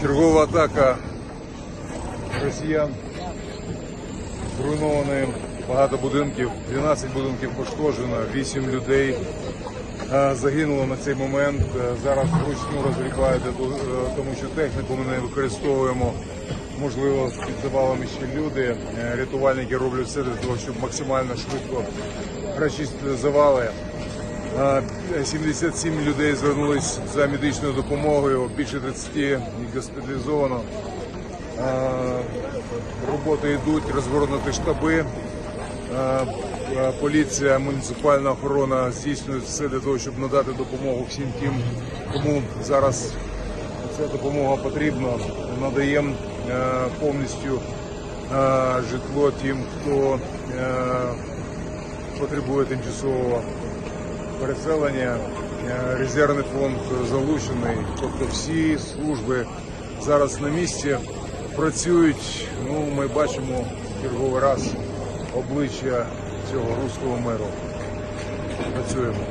Чергова атака росіян. Зруйновані багато будинків, 12 будинків пошкоджено, 8 людей е, загинуло на цей момент. Е, Зараз вручну розгрібають, е, тому що техніку ми не використовуємо. Можливо, під завалами ще люди. Рятувальники роблять все для того, щоб максимально швидко розчистити завали. Е, 77 людей звернулись за медичною допомогою, більше 30 госпіталізовано. Роботи йдуть, розгорнуті штаби. Поліція, муніципальна охорона здійснюють все для того, щоб надати допомогу всім тим, кому зараз ця допомога потрібна. Надаємо е, повністю е, житло тим, хто е, потребує тимчасового переселення. Е, Резервний фонд залучений, тобто всі служби зараз на місці працюють. Ну, ми бачимо черговий раз обличчя цього руського миру. Працюємо.